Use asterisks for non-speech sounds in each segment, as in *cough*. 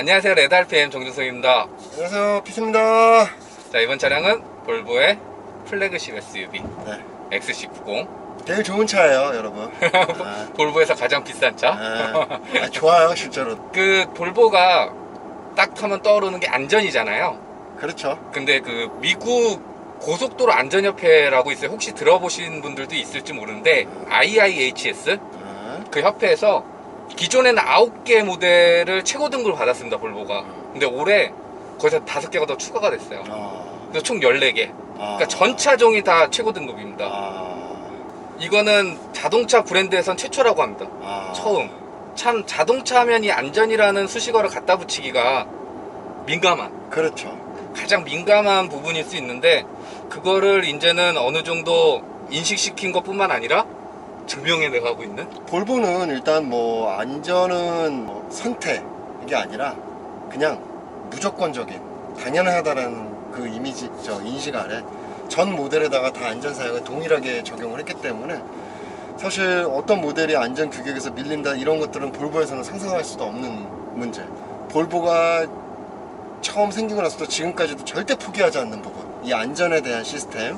안녕하세요. 레드알피엠 정준석입니다. 안녕하세요. 피스입니다. 자 이번 차량은 볼보의 플래그십 SUV 네. XC90 되게 좋은 차예요 여러분. 아, *laughs* 볼보에서 가장 비싼 차. 아, 아, 좋아요 실제로. *laughs* 그 볼보가 딱 타면 떠오르는 게 안전이잖아요. 그렇죠. 근데 그 미국 고속도로 안전협회라고 있어요. 혹시 들어보신 분들도 있을지 모르는데 IIHS 아, 그 협회에서 기존에는 9개 모델을 최고 등급을 받았습니다 볼보가. 근데 올해 거기서 5개가 더 추가가 됐어요. 아, 그래서 총 14개. 아, 그러니까 전 차종이 다 최고 등급입니다. 아, 이거는 자동차 브랜드에선 최초라고 합니다. 아, 처음. 참 자동차 하면 이 안전이라는 수식어를 갖다 붙이기가 민감한. 그렇죠. 가장 민감한 부분일 수 있는데 그거를 이제는 어느 정도 인식시킨 것뿐만 아니라 증명해 내가고 있는 볼보는 일단 뭐 안전은 뭐 선택이 아니라 그냥 무조건적인 당연하다라는 그 이미지 저 인식 아래 전 모델에다가 다 안전 사양을 동일하게 적용을 했기 때문에 사실 어떤 모델이 안전 규격에서 밀린다 이런 것들은 볼보에서는 상상할 수도 없는 문제. 볼보가 처음 생기고 나서도 지금까지도 절대 포기하지 않는 부분. 이 안전에 대한 시스템.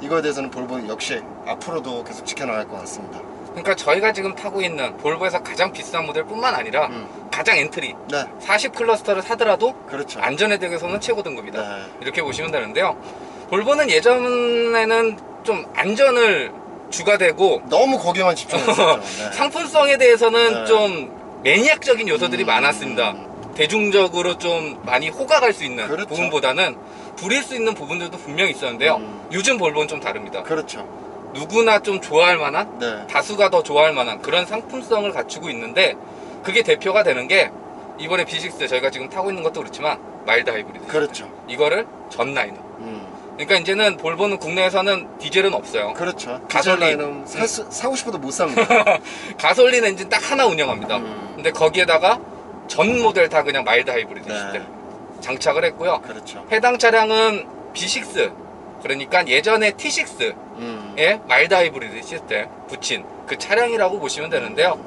이거에 대해서는 볼보 역시 앞으로도 계속 지켜나갈 것 같습니다. 그러니까 저희가 지금 타고 있는 볼보에서 가장 비싼 모델뿐만 아니라 음. 가장 엔트리 네, 40 클러스터를 사더라도 그렇죠. 안전에 대해서는 최고 등급이다. 네. 이렇게 보시면 되는데요. 볼보는 예전에는 좀 안전을 주가 되고 너무 거기에만 집중했었죠. *laughs* 네. 상품성에 대해서는 네. 좀 매니악적인 요소들이 음. 많았습니다. 대중적으로 좀 많이 호가갈 수 있는 그렇죠. 부분보다는 부릴 수 있는 부분들도 분명히 있었는데요. 음. 요즘 볼보는 좀 다릅니다. 그렇죠. 누구나 좀 좋아할 만한 네. 다수가 더 좋아할 만한 그런 상품성을 갖추고 있는데 그게 대표가 되는 게 이번에 B6 저희가 지금 타고 있는 것도 그렇지만 마일드 하이브리드 그렇죠. 이거를 전 라인으로 음. 그러니까 이제는 볼보는 국내에서는 디젤은 없어요. 그렇죠. 가솔린. 사, 사고 싶어도 못 삽니다. *laughs* 가솔린 엔진 딱 하나 운영합니다. 음. 근데 거기에다가 전 모델 다 그냥 마일드 하이브리드 네. 시스템 장착을 했고요. 그렇죠. 해당 차량은 B6 그러니까 예전에 T6에 음. 마일드 하이브리드 시스템 붙인 그 차량이라고 보시면 되는데요.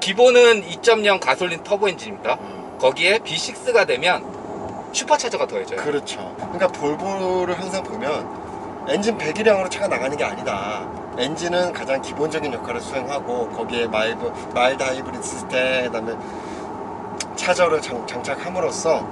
기본은 2.0 가솔린 터보 엔진입니다. 음. 거기에 B6가 되면 슈퍼차저가 더해져요. 그렇죠. 그러니까 볼보를 항상 보면 엔진 배기량으로 차가 나가는 게 아니다. 엔진은 가장 기본적인 역할을 수행하고 거기에 마일드 하이브리드 시스템 그다음에 차저를 장, 장착함으로써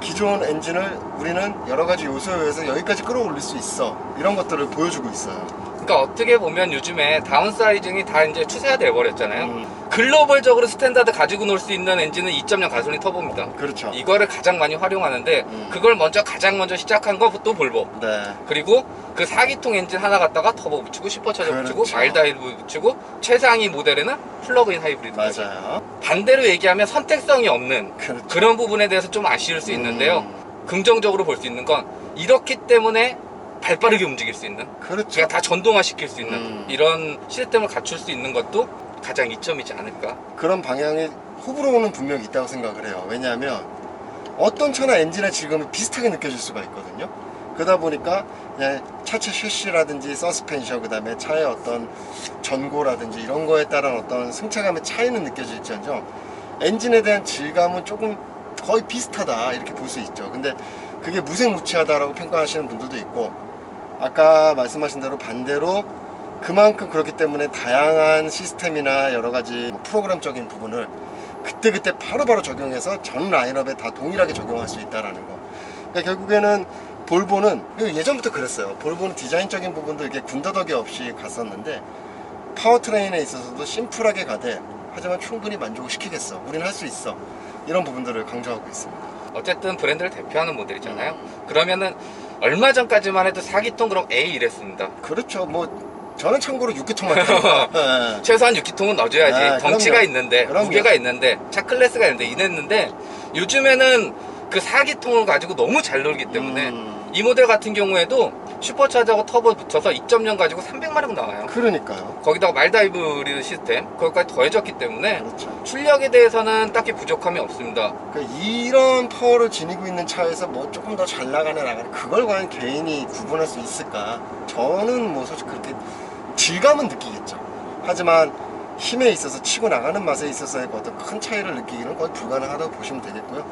기존 엔진을 우리는 여러 가지 요소에 의해서 여기까지 끌어올릴 수 있어 이런 것들을 보여주고 있어요. 그러니까 어떻게 보면 요즘에 다운사이징이 다 이제 추세가 돼버렸잖아요. 음, 글로벌적으로 스탠다드 가지고 놀 수 있는 엔진은 2.0 가솔린 터보입니다. 그렇죠. 이거를 가장 많이 활용하는데 음. 그걸 먼저 가장 먼저 시작한 것도 볼보. 네. 그리고 그 4기통 엔진 하나 갖다가 터보 붙이고 슈퍼차저 붙이고 그렇죠. 마일드 하이브리드 붙이고 최상위 모델에는 플러그인 하이브리드. 맞아요. 반대로 얘기하면 선택성이 없는 그렇죠. 그런 부분에 대해서 좀 아쉬울 수 있는데요. 음, 긍정적으로 볼 수 있는 건 이렇기 때문에 발빠르게 움직일 수 있는 그렇죠. 제가 다 전동화 시킬 수 있는 음. 이런 시스템을 갖출 수 있는 것도 가장 이점이지 않을까. 그런 방향이 호불호는 분명히 있다고 생각을 해요. 왜냐하면 어떤 차나 엔진의 질감이 비슷하게 느껴질 수가 있거든요. 그러다 보니까 차체 쉐시라든지 서스펜션 그다음에 차의 어떤 전고라든지 이런 거에 따른 어떤 승차감의 차이는 느껴질지언정 엔진에 대한 질감은 조금 거의 비슷하다 이렇게 볼 수 있죠. 근데 그게 무색무취하다라고 평가하시는 분들도 있고 아까 말씀하신 대로 반대로 그만큼 그렇기 때문에 다양한 시스템이나 여러 가지 뭐 프로그램적인 부분을 그때그때 바로바로 적용해서 전 라인업에 다 동일하게 적용할 수 있다라는 거. 그러니까 결국에는 볼보는 예전부터 그랬어요. 볼보는 디자인적인 부분도 이렇게 군더더기 없이 갔었는데 파워트레인에 있어서도 심플하게 가되 하지만 충분히 만족을 시키겠어. 우리는 할 수 있어. 이런 부분들을 강조하고 있습니다. 어쨌든 브랜드를 대표하는 모델이잖아요. 그러면은 얼마 전까지만 해도 4기통 그럼 A 이랬습니다. 그렇죠. 뭐 저는 참고로 6기통만 타요. 네. 최소한 6기통은 넣어줘야지. 아, 덩치가 그럼요. 있는데, 그럼요. 무게가 있는데, 차 클래스가 있는데, 이랬는데, 요즘에는 그 4기통을 가지고 너무 잘 놀기 때문에, 음, 이 모델 같은 경우에도 슈퍼차저하고 터보 붙여서 2.0 가지고 300마력 나와요. 그러니까요. 거기다가 말다이브리드 시스템, 거기까지 더해졌기 때문에, 그렇죠. 출력에 대해서는 딱히 부족함이 없습니다. 그러니까 이런 파워를 지니고 있는 차에서 뭐 조금 더 잘 나가네 나가네 그걸 과연 개인이 구분할 수 있을까? 저는 뭐 솔직히 그렇게 질감은 느끼겠죠. 하지만 힘에 있어서 치고 나가는 맛에 있어서의 그 어떤 큰 차이를 느끼기는 거의 불가능하다고 보시면 되겠고요.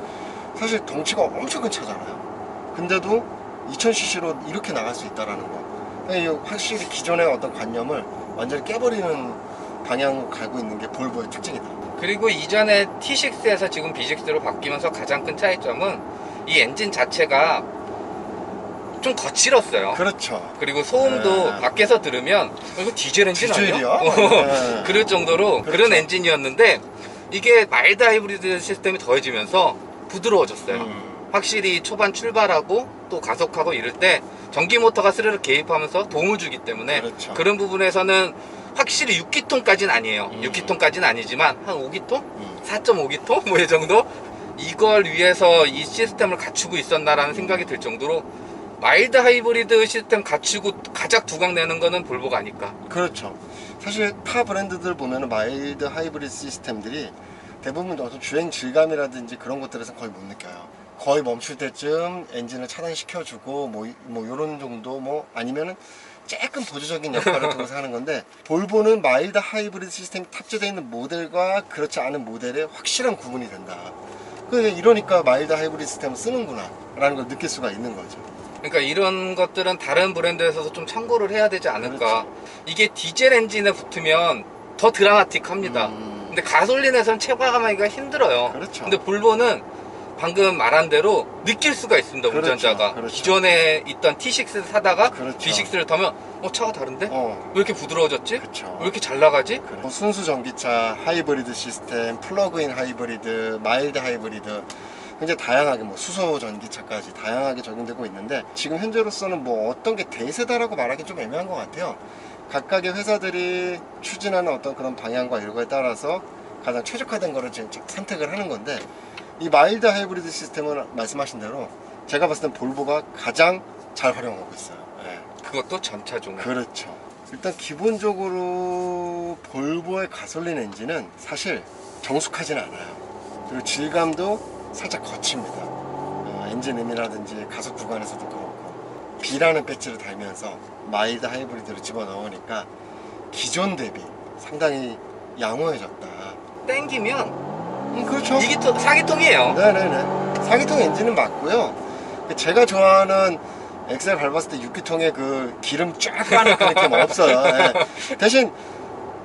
사실 덩치가 엄청 큰 차잖아요. 근데도 2000cc로 이렇게 나갈 수 있다라는 거. 이 확실히 기존의 어떤 관념을 완전히 깨버리는 방향으로 가고 있는 게 볼보의 특징이다. 그리고 이전에 T6에서 지금 B6로 바뀌면서 가장 큰 차이점은 이 엔진 자체가 좀 거칠었어요. 그렇죠. 그리고 소음도 네. 밖에서 들으면 어, 이거 디젤 엔진 디젤이야? 아니야? *laughs* 네. 그럴 정도로 그렇죠. 그런 엔진이었는데 이게 마일드 하이브리드 시스템이 더해지면서 부드러워졌어요. 음. 확실히 초반 출발하고 또 가속하고 이럴 때 전기 모터가 스르르 개입하면서 도움을 주기 때문에 그렇죠. 런 부분에서는 확실히 6기통까지는 아니에요. 음. 6기통까지는 아니지만 한 5기통? 음. 4.5기통? *laughs* 뭐 이 정도? 이걸 위해서 이 시스템을 갖추고 있었나라는 생각이 들 정도로 마일드 하이브리드 시스템 갖추고 가작 두각 내는 거는 볼보가 아닐까. 그렇죠. 사실 타 브랜드들 보면은 마일드 하이브리드 시스템들이 대부분 어떤 주행 질감이라든지 그런 것들에서 거의 못 느껴요. 거의 멈출 때쯤 엔진을 차단시켜주고 뭐, 이- 뭐 요런 정도 뭐 아니면은 조금 보조적인 역할을 *laughs* 두고서 하는 건데 볼보는 마일드 하이브리드 시스템이 탑재되어 있는 모델과 그렇지 않은 모델에 확실한 구분이 된다. 그러니까 이러니까 마일드 하이브리드 시스템을 쓰는구나 라는 걸 느낄 수가 있는 거죠. 그러니까 이런 것들은 다른 브랜드에서도 좀 참고를 해야 되지 않을까. 그렇죠. 이게 디젤 엔진에 붙으면 더 드라마틱합니다. 음, 근데 가솔린에서는 체감하기가 힘들어요. 그렇죠. 근데 볼보는 방금 말한 대로 느낄 수가 있습니다. 그렇죠. 운전자가 그렇죠. 기존에 있던 T6를 사다가 그렇죠. B6를 타면 어 차가 다른데? 어, 왜 이렇게 부드러워졌지? 그렇죠. 왜 이렇게 잘 나가지? 그래. 순수 전기차, 하이브리드 시스템, 플러그인 하이브리드, 마일드 하이브리드 굉장히 다양하게 뭐 수소 전기차까지 다양하게 적용되고 있는데 지금 현재로서는 뭐 어떤 게 대세다라고 말하기 좀 애매한 것 같아요. 각각의 회사들이 추진하는 어떤 그런 방향과 거에 따라서 가장 최적화된 거를 지금 선택을 하는 건데 이 마일드 하이브리드 시스템은 말씀하신 대로 제가 봤을 땐 볼보가 가장 잘 활용하고 있어요. 예. 그것도 전차종. 그렇죠. 일단 기본적으로 볼보의 가솔린 엔진은 사실 정숙하지는 않아요. 그리고 질감도 살짝 거칩니다. 어, 엔진 음이라든지 가속 구간에서도 그렇고 B라는 배지를 달면서 마일드 하이브리드를 집어넣으니까 기존 대비 상당히 양호해졌다. 땡기면 음, 그렇죠. 2기통, 4기통이에요. 네네네. 사기통 엔진은 맞고요. 그 제가 좋아하는 엑셀 밟았을 때 6기통에 그 기름 쫙 빠는 그 느낌 없어요. 예. 대신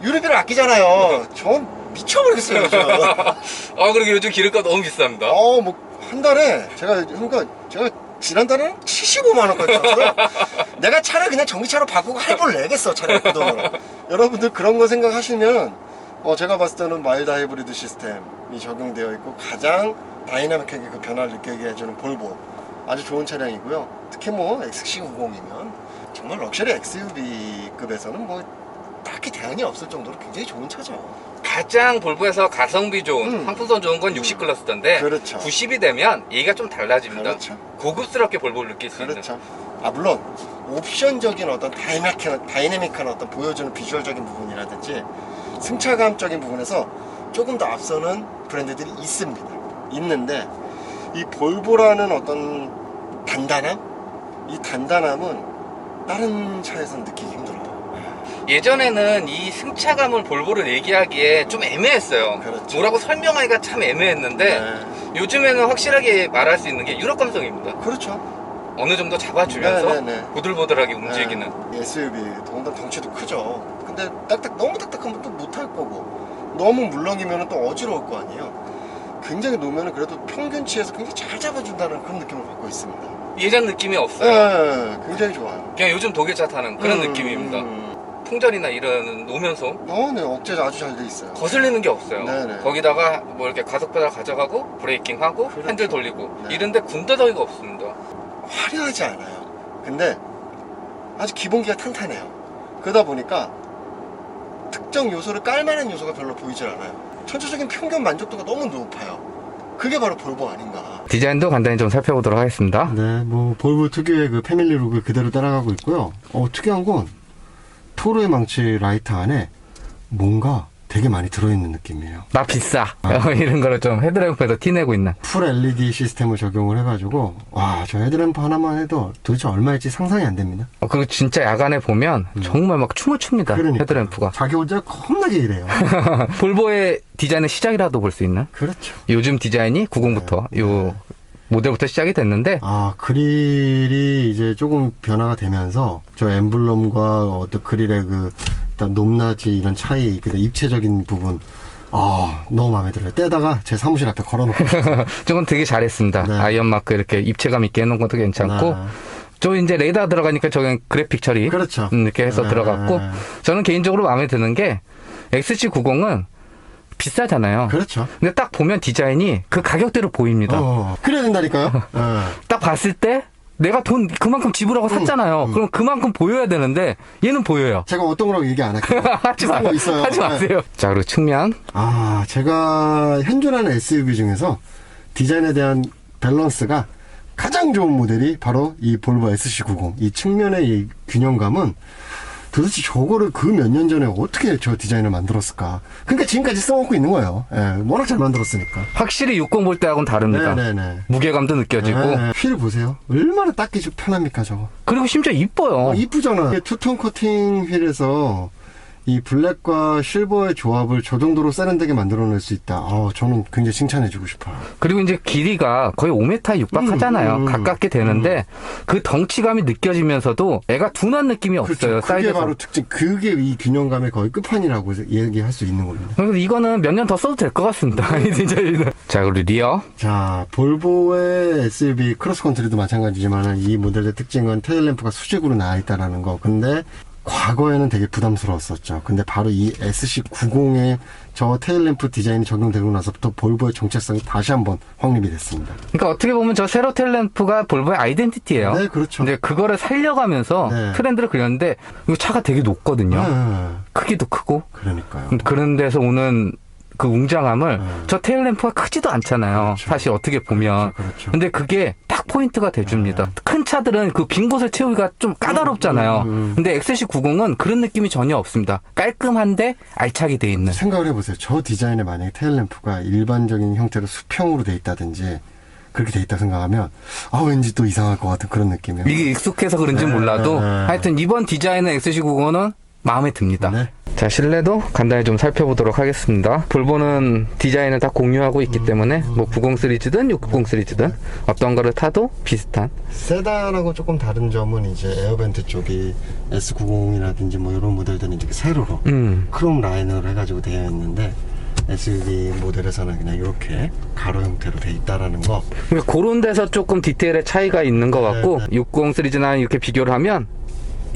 유류비를 아끼잖아요. 전 미쳐버리겠어요. *laughs* 아, 그리고 요즘 기름값 너무 비쌉니다. 어, 뭐, 한 달에 제가, 그러니까 제가 지난달에는 75만 원까지 썼어요. *laughs* 내가 차를 그냥 전기차로 바꾸고 할부를 내겠어, 차라리 그 돈으로. 여러분들 그런 거 생각하시면, 어, 제가 봤을 때는 마일드 하이브리드 시스템이 적용되어 있고, 가장 다이나믹하게 그 변화를 느끼게 해주는 볼보. 아주 좋은 차량이고요. 특히 뭐, XC90이면, 정말 럭셔리 XUV급에서는 뭐, 딱히 대안이 없을 정도로 굉장히 좋은 차죠. 가장 볼보에서 가성비 좋은, 음. 상품성 좋은 건 60 클러스터인데 그렇죠. 90이 되면 얘기가 좀 달라집니다. 그렇죠. 고급스럽게 볼보를 느낄 수 있는. 그렇죠. 아 물론 옵션적인 어떤 다이나믹한, 다이내믹한 어떤 보여주는 비주얼적인 부분이라든지 승차감적인 부분에서 조금 더 앞서는 브랜드들이 있습니다. 있는데 이 볼보라는 어떤 단단함, 이 단단함은 다른 차에서는 느끼기 힘들어요. 예전에는 이 승차감을 볼보를 얘기하기에 좀 애매했어요. 그렇죠. 뭐라고 설명하기가 참 애매했는데 네. 요즘에는 확실하게 말할 수 있는 게 유럽 감성입니다. 그렇죠. 어느 정도 잡아주면서 네, 네, 네. 보들보들하게 움직이는. 네, SUV 더군다나 덩치도 크죠. 근데 딱딱 너무 딱딱하면 또 못할 거고 너무 물렁이면 또 어지러울 거 아니에요. 굉장히 놓으면 그래도 평균치에서 굉장히 잘 잡아준다는 그런 느낌을 받고 있습니다. 예전 느낌이 없어요. 네, 굉장히 좋아요. 그냥 요즘 독일차 타는 그런 음, 느낌입니다. 음. 풍절이나 이런 노면서 어, 네, 억제가 아주 잘 돼 있어요. 거슬리는 게 없어요. 네네. 거기다가 뭐 이렇게 가속 페달 가져가고 브레이킹 하고 그렇죠. 핸들 돌리고 네. 이런데 군더더기가 없습니다. 화려하지 않아요. 근데 아주 기본기가 탄탄해요. 그러다 보니까 특정 요소를 깔만한 요소가 별로 보이질 않아요. 전체적인 평균 만족도가 너무 높아요. 그게 바로 볼보 아닌가. 디자인도 간단히 좀 살펴보도록 하겠습니다. 네, 뭐 볼보 특유의 그 패밀리 룩을 그대로 따라가고 있고요. 어, 특이한 건 토르의 망치 라이트 안에 뭔가 되게 많이 들어있는 느낌이에요. 나 비싸 아. *laughs* 이런 거를 좀 헤드램프에서 티내고 있는 풀 LED 시스템을 적용을 해가지고 와 저 헤드램프 하나만 해도 도대체 얼마일지 상상이 안 됩니다. 어, 그리고 진짜 야간에 보면 정말 막 춤을 춥니다 음. 그러니까. 헤드램프가 자기 혼자 겁나게 이래요. *laughs* 볼보의 디자인의 시작이라도 볼 수 있는 그렇죠. 요즘 디자인이 90부터 네. 요 모델부터 시작이 됐는데 아 그릴이 이제 조금 변화가 되면서 저 엠블럼과 어떤 그릴의 그 일단 높낮이 이런 차이 그다음 입체적인 부분 아 너무 마음에 들어요. 떼다가 제 사무실 앞에 걸어놓고. *laughs* 저건 되게 잘했습니다 네. 아이언 마크 이렇게 입체감 있게 해놓은 것도 괜찮고 네. 저 이제 레이더 들어가니까 저건 그래픽 처리 그렇죠. 음, 이렇게 해서 네. 들어갔고 저는 개인적으로 마음에 드는 게 XC90은 비싸잖아요. 그렇죠. 근데 딱 보면 디자인이 그 가격대로 보입니다. 어, 그래야 된다니까요. 어. *laughs* 딱 봤을 때 내가 돈 그만큼 지불하고 샀잖아요. 음. 그럼 그만큼 보여야 되는데 얘는 보여요. 제가 어떤 거라고 얘기 안 할게요. *laughs* 하지 마, 있어요. 하지 네. 마세요. 자 그리고 측면 아, 제가 현존하는 SUV 중에서 디자인에 대한 밸런스가 가장 좋은 모델이 바로 이 볼보 SC90. 이 측면의 이 균형감은 도대체 저거를 그 몇 년 전에 어떻게 저 디자인을 만들었을까? 그러니까 지금까지 써먹고 있는 거예요. 예, 워낙 잘 만들었으니까. 확실히 60 볼 때하고는 다릅니다. 네네네. 무게감도 느껴지고 네, 휠 보세요. 얼마나 닦기 좀 편합니까, 저거? 그리고 심지어 이뻐요. 어, 이쁘잖아. 투톤 코팅 휠에서 이 블랙과 실버의 조합을 저 정도로 세련되게 만들어낼 수 있다. 아, 저는 굉장히 칭찬해주고 싶어요. 그리고 이제 길이가 거의 5m 육박하잖아요. 음, 음, 가깝게 되는데 그 덩치감이 느껴지면서도 애가 둔한 느낌이 없어요. 그렇죠. 그게 사이즈가. 바로 특징. 그게 이 균형감의 거의 끝판이라고 얘기할 수 있는 겁니다. 그래서 이거는 몇 년 더 써도 될 것 같습니다. *laughs* 이 디자인은. 자, 그리고 리어. 자, 볼보의 SUV 크로스컨트리도 마찬가지지만 이 모델의 특징은 테일램프가 수직으로 나와 있다라는 거. 근데 과거에는 되게 부담스러웠었죠. 근데 바로 이 SC90의 저 테일램프 디자인이 적용되고 나서부터 볼보의 정체성이 다시 한번 확립이 됐습니다. 그러니까 어떻게 보면 저 세로 텔램프가 볼보의 아이덴티티예요. 네, 그렇죠. 근데 그거를 살려가면서 네. 트렌드를 그렸는데 이 차가 되게 높거든요. 네, 크기도 크고. 그러니까요. 그런 데서 오는 그 웅장함을 네. 저 테일램프가 크지도 않잖아요. 그렇죠. 사실 어떻게 보면. 그렇죠, 그렇죠. 근데 그게 딱 포인트가 돼줍니다. 큰 차들은 그 빈 곳을 채우기가 좀 까다롭잖아요. 음, 음. 근데 XC90은 그런 느낌이 전혀 없습니다. 깔끔한데 알차게 돼 있는. 생각을 해보세요. 저 디자인에 만약에 테일램프가 일반적인 형태로 수평으로 돼 있다든지 그렇게 돼 있다 생각하면 아 왠지 또 이상할 것 같은 그런 느낌이에요. 이게 익숙해서 그런지 네, 몰라도 네. 하여튼 이번 디자인은 XC90은 마음에 듭니다. 네. 자, 실내도 간단히 좀 살펴보도록 하겠습니다. 볼보는 디자인을 다 공유하고 음, 있기 때문에 뭐 90 시리즈든 690 시리즈든 어떤 거를 타도 비슷한 세단하고 조금 다른 점은 이제 에어벤트 쪽이 S90이라든지 뭐 이런 모델들은 이렇게 세로로 음. 크롬 라인으로 해가지고 되어 있는데 SUV 모델에서는 그냥 이렇게 가로 형태로 돼 있다라는 거. 그러니까 그런 데서 조금 디테일의 차이가 있는 것 같고 네, 60 시리즈나 이렇게 비교를 하면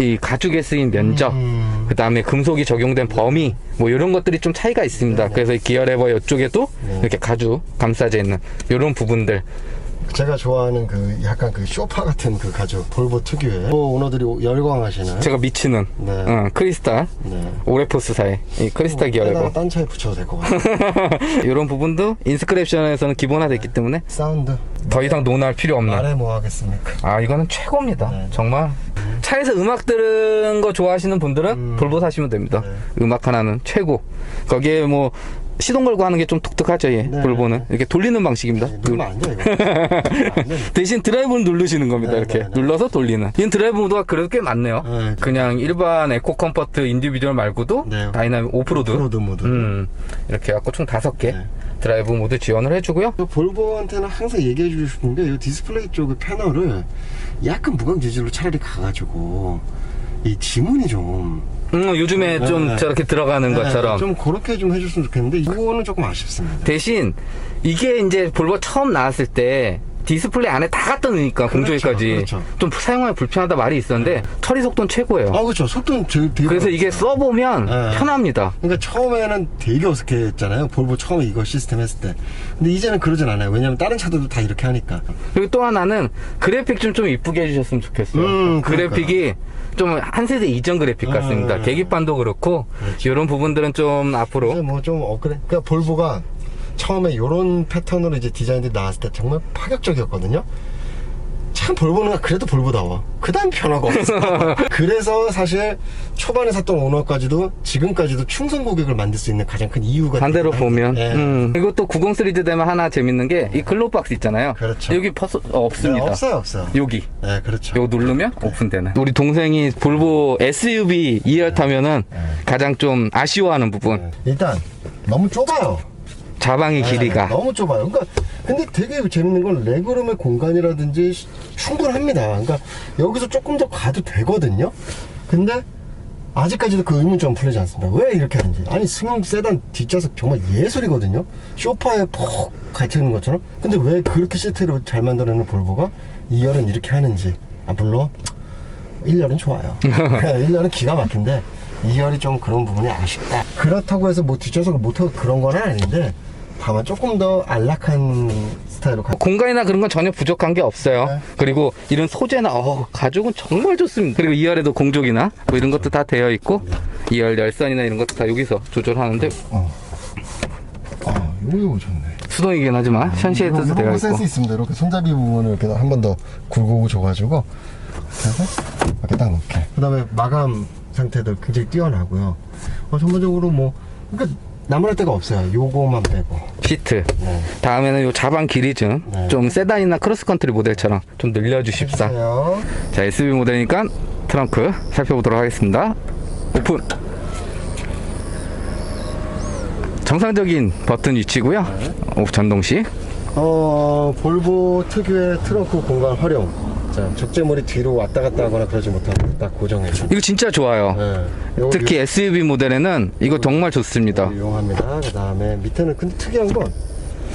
이 가죽에 쓰인 면적 음. 그 다음에 금속이 적용된 범위 뭐 이런 것들이 좀 차이가 있습니다. 그래서 이 기어 레버 이쪽에도 네. 이렇게 가죽 감싸져 있는 이런 부분들 제가 좋아하는 그 약간 그 쇼파 같은 그 가죽 볼보 특유의 뭐 오너들이 열광하시는 제가 미치는 네. 어, 크리스탈 네. 오레포스사의 이 크리스탈 기어 에다가 레버 딴 차에 붙여도 될 것 같아요. *laughs* 이런 부분도 인스크립션에서는 기본화됐기 때문에 사운드 더 이상 논할 필요 없는 말해 뭐 하겠습니까? 아 이거는 최고입니다 네. 정말 차에서 음악 들은 거 좋아하시는 분들은 음. 볼보 사시면 됩니다 네. 음악 하나는 최고 거기에 뭐 시동 걸고 하는 게 좀 독특하죠 얘 네. 볼보는 이렇게 돌리는 방식입니다 누르면 안 돼, 이거. 안 돼. *laughs* 대신 드라이브를 누르시는 겁니다 네, 이렇게 네, 네. 눌러서 돌리는 이건 드라이브 모드가 그래도 꽤 많네요 네. 그냥 일반 에코 컴포트 인디비주얼 말고도 네. 다이나믹 오프로드 오프로드 모드. 음, 이렇게 해갖고 총 다섯 개 네. 드라이브 모드 지원을 해주고요 저 볼보한테는 항상 얘기해 주고 싶은 게 이 디스플레이 쪽의 패널을 약간 무광 재질로 차라리 가가지고 이 지문이 좀 음, 요즘에 네, 좀 네. 저렇게 들어가는 네, 것처럼 좀 그렇게 좀 해줬으면 좋겠는데 이거는 조금 아쉽습니다. 대신 이게 이제 볼보 처음 나왔을 때 디스플레이 안에 다 갖다 놓으니까 그렇죠, 공조기까지 그렇죠. 좀 사용하기 불편하다 말이 있었는데 처리 속도는 최고예요. 아 그렇죠. 속도는 제일 되게 그래서 이게. 써보면 네. 편합니다. 그러니까 처음에는 되게 어색했잖아요. 볼보 처음에 이거 시스템 했을 때. 근데 이제는 그러진 않아요. 왜냐면 다른 차들도 다 이렇게 하니까. 그리고 또 하나는 그래픽 좀 좀 이쁘게 해주셨으면 좋겠어요. 음, 그래픽이 좀 한 세대 이전 그래픽 같습니다. 음. 계기판도 그렇고 이런 부분들은 좀 앞으로 뭐 좀 업그레. 그러니까 볼보가 처음에 이런 패턴으로 이제 디자인들이 나왔을 때 정말 파격적이었거든요. 참 볼보는 그래도 볼보다워. 그 다음 변화가 없어. *laughs* 그래서 사실 초반에 샀던 오너까지도 지금까지도 충성 고객을 만들 수 있는 가장 큰 이유가 반대로 보면. 예. 음. 그리고 또 90 시리즈 되면 하나 재밌는 게 이 글로브 박스 있잖아요. 그렇죠. 여기 퍼스 어, 없습니다. 네, 없어요, 없어요. 여기 네, 그렇죠. 요거 누르면 오픈되는. 우리 동생이 볼보 SUV 2열 타면은 가장 좀 아쉬워하는 부분. 네. 일단 너무 좁아요. 자방의 길이가. 네, 너무 좁아요. 그러니까 근데 되게 재밌는 건 레그룸의 공간이라든지 시- 충분합니다. 그러니까 여기서 조금 더 가도 되거든요. 근데 아직까지도 그 의문점 풀리지 않습니다. 왜 이렇게 하는지. 아니 승용 세단 뒷좌석 정말 예술이거든요. 쇼파에 푹 갇혀 있는 것처럼. 근데 왜 그렇게 시트를 잘 만들어내는 볼보가 2열은 이렇게 하는지. 아 물론 1열은 좋아요. *laughs* 1열은 기가 막힌데 2열이 좀 그런 부분이 아쉽다. 그렇다고 해서 뭐 뒷좌석을 못하고 그런 건 아닌데 다만 조금 더 안락한 스타일로 가. 공간이나 그런 건 전혀 부족한 게 없어요. 네. 그리고 이런 소재나 어, 가죽은 정말 좋습니다. 그리고 2열에도 공족이나 뭐 이런 것도 다 되어 있고 2열 열선이나 이런 것도 다 여기서 조절하는데 어. 아, 요거 요거 좋네. 수동이긴 하지만 션시에도 되어 이거 센스 있고 있습니다. 이렇게 손잡이 부분을 이렇게 한 번 더 굴고 줘가지고 그래서 이렇게 딱 놓게. 그다음에 마감 상태도 굉장히 뛰어나고요. 어, 전반적으로 뭐 그러니까 나무랄 데가 없어요. 요거만 빼고. 시트 네. 다음에는 요 자방 길이 좀, 네. 좀 세단이나 크로스컨트리 모델처럼 좀 늘려주십사. 해요. 자, SUV 모델이니까 트렁크 살펴보도록 하겠습니다. 오픈. 정상적인 버튼 위치고요. 오, 전동식. 어, 볼보 특유의 트렁크 공간 활용. 자, 적재물이 뒤로 왔다 갔다 하거나 그러지 못하고 딱 고정해줘. 이거 진짜 좋아요. 네. 특히 SUV 모델에는 이거 정말 좋습니다. 유- 이용합니다. 그 다음에 밑에는 근데 특이한 건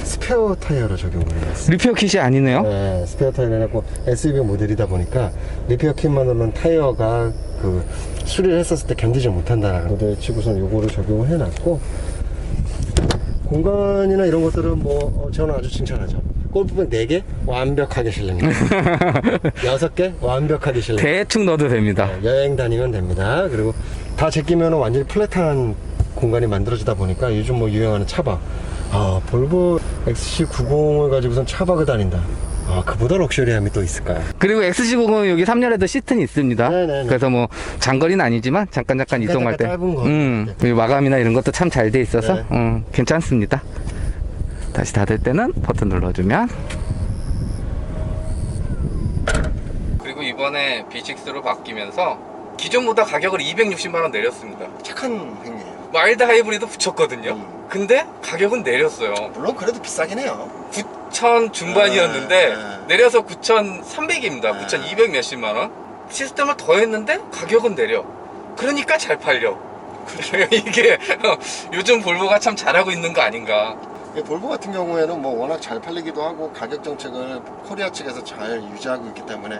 스페어 타이어로 적용을 해놨어요. 리페어 킷이 아니네요. 네, 스페어 타이어를 해놨고 SUV 모델이다 보니까 리페어 kit만으로는 타이어가 그 수리를 했었을 때 견디지 못한다라는 모델 치고선 요거를 적용을 해놨고 공간이나 이런 것들은 뭐 어, 저는 아주 칭찬하죠. 골프백 4개 완벽하게 실립니다. *laughs* 6개 완벽하게 실립니다. 대충 넣어도 됩니다. 네, 여행 다니면 됩니다. 그리고 다 제끼면 완전히 플랫한 공간이 만들어지다 보니까 요즘 뭐 유행하는 차박. 아, 볼보 XC90을 가지고선 차박을 다닌다. 아, 그보다 럭셔리함이 또 있을까요? 그리고 XC90은 여기 3열에도 시트는 있습니다. 네네네. 그래서 뭐 장거리는 아니지만 잠깐 잠깐 이동할 때, 짧은 거. 음, 이 마감이나 이런 것도 참 잘 돼 있어서 네. 음, 괜찮습니다. 다시 닫을 때는 버튼 눌러주면. 그리고 이번에 B6로 바뀌면서 기존보다 가격을 260만 원 내렸습니다. 착한 행위예요. 마일드 하이브리드 붙였거든요. 음. 근데 가격은 내렸어요. 물론 그래도 비싸긴 해요. 9천 중반이었는데 네, 네. 내려서 9,300입니다. 네. 9,200 몇십만 원. 시스템을 더했는데 가격은 내려. 그러니까 잘 팔려. *laughs* 이게 어, 요즘 볼보가 참 잘하고 있는 거 아닌가. 이게 볼보 같은 경우에는 뭐 워낙 잘 팔리기도 하고 가격 정책을 코리아 측에서 잘 유지하고 있기 때문에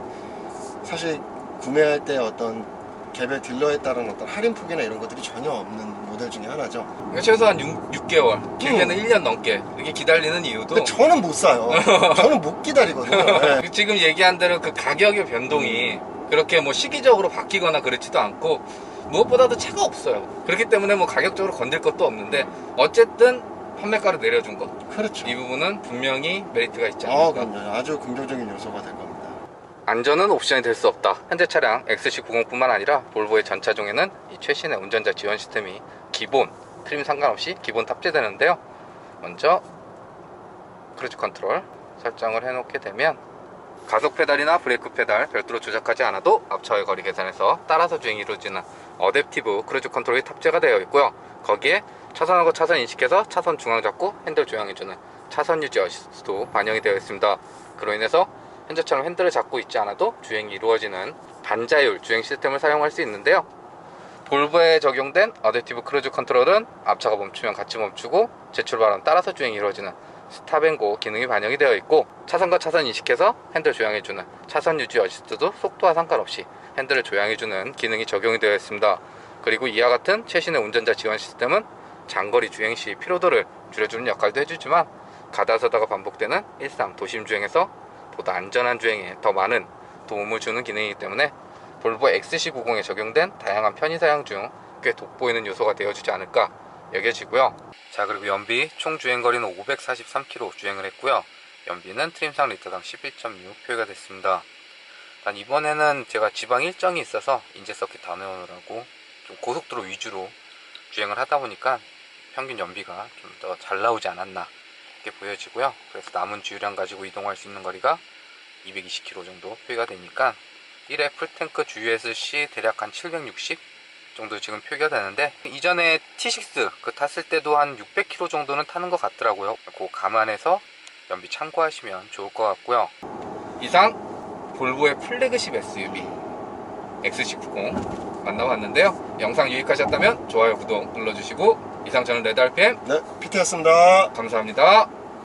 사실 구매할 때 어떤 개별 딜러에 따른 어떤 할인 폭이나 이런 것들이 전혀 없는 모델 중에 하나죠. 그러니까 최소한 6, 개월 길게는 1년 넘게 이렇게 기다리는 이유도 근데 저는 못 사요. *laughs* 저는 못 기다리거든요. 네. *laughs* 지금 얘기한 대로 그 가격의 변동이 그렇게 뭐 시기적으로 바뀌거나 그렇지도 않고 무엇보다도 차가 없어요. 그렇기 때문에 뭐 가격적으로 건들 것도 없는데 어쨌든 판매가를 내려준 것. 그렇죠. 이 부분은 분명히 메리트가 있지 아, 않을까. 그럼요. 아주 긍정적인 요소가 될 겁니다. 안전은 옵션이 될 수 없다. 현재 차량 XC90뿐만 아니라 볼보의 전 차종에는 이 최신의 운전자 지원 시스템이 기본 트림 상관없이 기본 탑재되는데요. 먼저 크루즈 컨트롤 설정을 해놓게 되면 가속 페달이나 브레이크 페달 별도로 조작하지 않아도 앞차의 거리 계산에서 따라서 주행이 이루어지는 어댑티브 크루즈 컨트롤이 탑재가 되어 있고요. 거기에 차선하고 차선 인식해서 차선 중앙 잡고 핸들 조향해주는 차선 유지 어시스트도 반영이 되어 있습니다. 그로 인해서 현재처럼 핸들을 잡고 있지 않아도 주행이 이루어지는 반자율 주행 시스템을 사용할 수 있는데요. 볼보에 적용된 어댑티브 크루즈 컨트롤은 앞차가 멈추면 같이 멈추고 재출발은 따라서 주행이 이루어지는 스탑앤고 기능이 반영이 되어 있고 차선과 차선 인식해서 핸들 조향해주는 차선 유지 어시스트도 속도와 상관없이 핸들을 조향해주는 기능이 적용이 되어 있습니다. 그리고 이와 같은 최신의 운전자 지원 시스템은 장거리 주행 시 피로도를 줄여주는 역할도 해주지만 가다서다가 반복되는 일상 도심 주행에서 보다 안전한 주행에 더 많은 도움을 주는 기능이기 때문에 볼보 XC90에 적용된 다양한 편의 사양 중 꽤 돋보이는 요소가 되어주지 않을까 여겨지고요. 자 그리고 연비 총 주행 거리는 543km 주행을 했고요. 연비는 트림상 리터당 11.6 표가 됐습니다. 단 이번에는 제가 지방 일정이 있어서 인제 서킷 다녀오느라고 좀 고속도로 위주로 주행을 하다 보니까 평균 연비가 좀 더 잘 나오지 않았나 이렇게 보여지고요. 그래서 남은 주유량 가지고 이동할 수 있는 거리가 220km 정도 표기가 되니까 1회 풀탱크 주유했을 시 대략 한 760 정도 지금 표기가 되는데 이전에 T6 그 탔을 때도 한 600km 정도는 타는 것 같더라고요. 그 감안해서 연비 참고하시면 좋을 것 같고요. 이상 볼보의 플래그십 SUV XC90 만나봤는데요. 영상 유익하셨다면 좋아요, 구독 눌러주시고 이상 저는 레드 RPM 네, 피트였습니다. 감사합니다.